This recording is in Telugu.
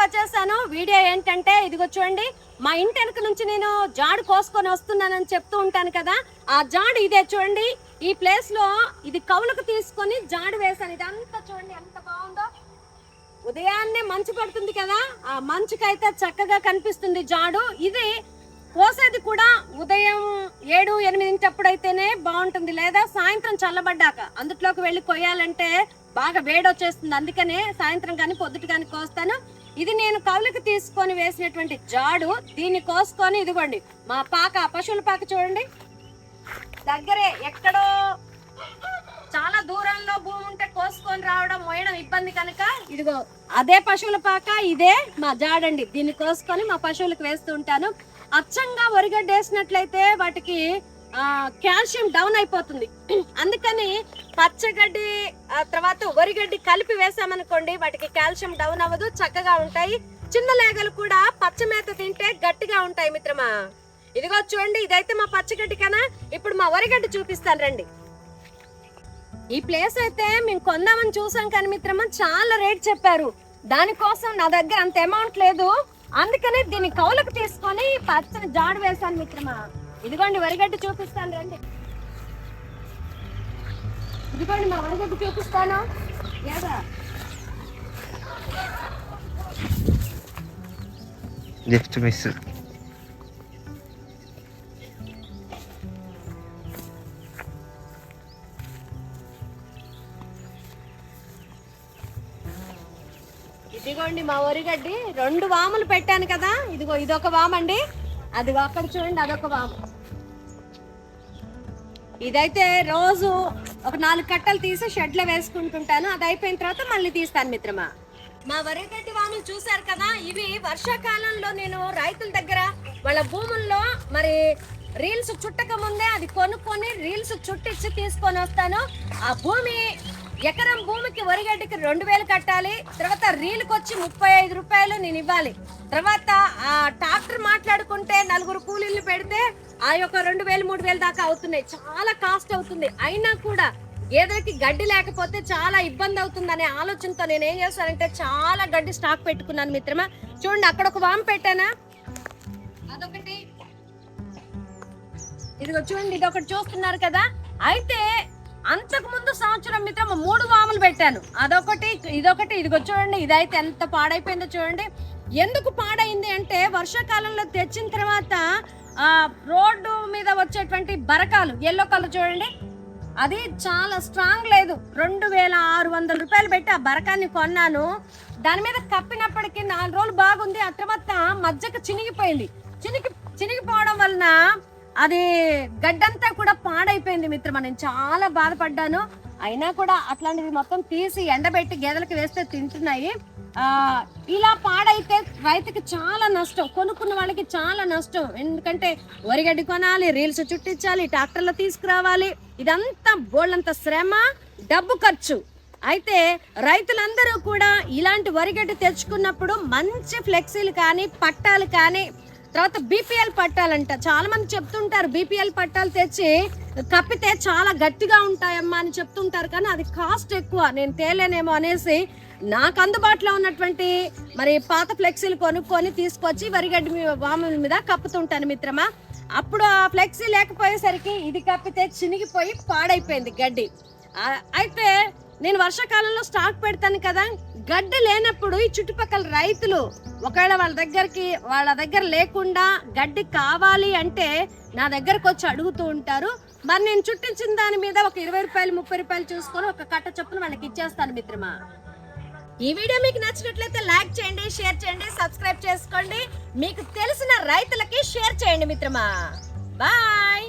వీడియోకి వచ్చేసాను వీడియో ఏంటంటే ఇదిగో చూడండి మా ఇంటి వెనక నుంచి నేను జాడు కోసుకొని వస్తున్నానని చెప్తూ ఉంటాను కదా ఆ జాడు ఇదే చూడండి ఈ ప్లేస్లో ఇది కవులకు తీసుకొని జాడు వేసాను ఇదంతా చూడండి ఎంత బాగుందో. ఉదయాన్నే మంచు పడుతుంది కదా ఆ మంచుకైతే చక్కగా కనిపిస్తుంది జాడు. ఇది కోసేది కూడా ఉదయం ఏడు ఎనిమిదింటప్పుడు అయితేనే బాగుంటుంది. లేదా సాయంత్రం చల్లబడ్డాక. అందుట్లోకి వెళ్ళి కొయ్యాలంటే బాగా వేడి వచ్చేస్తుంది అందుకనే సాయంత్రం కానీ పొద్దుట కానీ కోస్తాను. ఇది నేను కవులకు తీసుకొని వేసినటువంటి జాడు దీన్ని కోసుకొని ఇదిగోండి. మా పాక పశువుల పాక చూడండి. దగ్గరే ఎక్కడో చాలా దూరంలో భూమి ఉంటే కోసుకొని రావడం మోయడం ఇబ్బంది కనుక ఇదిగో అదే పశువుల పాక ఇదే మా జాడండి. దీన్ని కోసుకొని మా పశువులకు వేస్తూ ఉంటాను. అచ్చంగా వరిగడ్డ వేసినట్లయితే వాటికి కాల్షియం డౌన్ అయిపోతుంది. అందుకని పచ్చగడ్డి ఆ తర్వాత వరిగడ్డి కలిపి వేసామనుకోండి వాటికి కాల్షియం డౌన్ అవ్వదు చక్కగా ఉంటాయి. చిన్న లేగలు కూడా పచ్చ మేత తింటే గట్టిగా ఉంటాయి మిత్రమా. ఇదిగో చూడండి ఇదైతే మా పచ్చగడ్డి కన్నా ఇప్పుడు మా వరిగడ్డి చూపిస్తాను రండి. ఈ ప్లేస్ అయితే మేము కొందామని చూసాం కానీ మిత్రమా చాలా రేట్ చెప్పారు. దానికోసం నా దగ్గర అంత అమౌంట్ లేదు. అందుకనే దీన్ని కౌలకు తీసుకొని పచ్చని జాడు వేశాను మిత్రమా. ఇదిగోండి వరిగడ్డి చూపిస్తాను రండి. ఇదిగోండి మా వరిగడ్డి చూపిస్తాను. జస్ట్ మిస్ ఇదిగోండి మా వరిగడ్డి రెండు వాములు పెట్టాను కదా. ఇదిగో ఇదొక వామండి. అది అక్కడ చూడండి అదొక వాము. ఇదైతే రోజు ఒక నాలుగు కట్టలు తీసి షెడ్లో వేసుకుంటుంటాను. అది అయిపోయిన తర్వాత మళ్ళీ తీస్తాను మిత్రమా. మా వరిగడ్డి వాములు చూశారు కదా ఇవి వర్షాకాలంలో నేను రైతుల దగ్గర వాళ్ళ భూముల్లో మరి రీల్స్ చుట్టక ముందే అది కొనుక్కొని రీల్స్ చుట్టించి తీసుకొని వస్తాను. ఆ భూమి ఎకరం భూమికి వరిగడ్డకి రెండు వేలు కట్టాలి. తర్వాత రీల్కి వచ్చి ముప్పై ఐదు రూపాయలు నేను ఇవ్వాలి. తర్వాత ఆ ట్రాక్టర్ మాట్లాడుకుంటే నలుగురు కూలీలు పెడితే ఆ యొక్క రెండు వేలు మూడు వేలు దాకా అవుతున్నాయి. చాలా కాస్ట్ అవుతుంది. అయినా కూడా గేదెలకి గడ్డి లేకపోతే చాలా ఇబ్బంది అవుతుందనే ఆలోచనతో నేను ఏం చేస్తానంటే చాలా గడ్డి స్టాక్ పెట్టుకున్నాను మిత్రమా. చూడండి అక్కడ ఒక వామ్ పెట్టానా? అదొకటి. ఇదిగో చూడండి ఇది ఒకటి చూస్తున్నారు కదా. అయితే అంతకు ముందు సంవత్సరం మిత్రం మూడు వాములు పెట్టాను. అదొకటి ఇదొకటి ఇదిగో చూడండి ఇదైతే ఎంత పాడైపోయిందో చూడండి. ఎందుకు పాడైంది అంటే వర్షాకాలంలో తెచ్చిన తర్వాత ఆ రోడ్డు మీద వచ్చేటువంటి బరకాలు ఎల్లో కలర్ చూడండి. అది చాలా స్ట్రాంగ్ లేదు. రెండు వేల ఆరు వందల రూపాయలు పెట్టి ఆ బరకాన్ని కొన్నాను. దాని మీద కప్పినప్పటికీ నాలుగు రోజులు బాగుంది. ఆ తర్వాత మధ్యకు చినిగిపోయింది. చినిగి చినిగిపోవడం వలన అది గడ్డంతా కూడా పాడైపోయింది మిత్రమా. నేను చాలా బాధపడ్డాను. అయినా కూడా అట్లాంటిది మొత్తం తీసి ఎండబెట్టి గేదెలకు వేస్తే తింటున్నాయి. ఆ ఇలా పాడైతే రైతుకి చాలా నష్టం. కొనుక్కున్న వాళ్ళకి చాలా నష్టం. ఎందుకంటే వరిగడ్డి కొనాలి రీల్స్ చుట్టించాలి ట్రాక్టర్లో తీసుకురావాలి. ఇదంతా బోళ్ళంత శ్రమ డబ్బు ఖర్చు. అయితే రైతులందరూ కూడా ఇలాంటి వరిగడ్డి తెచ్చుకున్నప్పుడు మంచి ఫ్లెక్సీలు కానీ పట్టాలు కానీ తర్వాత బీపీఎల్ పట్టాలంట. చాలా మంది చెప్తుంటారు బీపీఎల్ పట్టాలు తెచ్చి కప్పితే చాలా గట్టిగా ఉంటాయమ్మా అని చెప్తుంటారు కానీ అది కాస్ట్ ఎక్కువ. నేను తేలేనేమో అనేసి నాకు అందుబాటులో ఉన్నటువంటి మరి పాత ఫ్లెక్సీలు కొనుక్కొని తీసుకొచ్చి వరిగడ్డి వాముల మీద కప్పుతుంటాను మిత్రమా. అప్పుడు ఆ ఫ్లెక్సీ లేకపోయేసరికి ఇది కప్పితే చినిగిపోయి పాడైపోయింది గడ్డి. అయితే నేను వర్షాకాలంలో స్టాక్ పెడతాను కదా గడ్డి లేనప్పుడు ఈ చుట్టుపక్కల రైతులు ఒకవేళ వాళ్ళ దగ్గరికి వాళ్ళ దగ్గర లేకుండా గడ్డి కావాలి అంటే నా దగ్గరకు వచ్చి అడుగుతూ ఉంటారు. మరి నేను చుట్టించిన దాని మీద ఒక ఇరవై రూపాయలు ముప్పై రూపాయలు చూసుకొని ఒక కట్ట చొప్పున వాళ్ళకి ఇచ్చేస్తాను మిత్రమా. ఈ వీడియో మీకు నచ్చినట్లయితే లైక్ చేయండి షేర్ చేయండి సబ్స్క్రైబ్ చేసుకోండి. మీకు తెలిసిన రైతులకి షేర్ చేయండి మిత్రమా. బాయ్.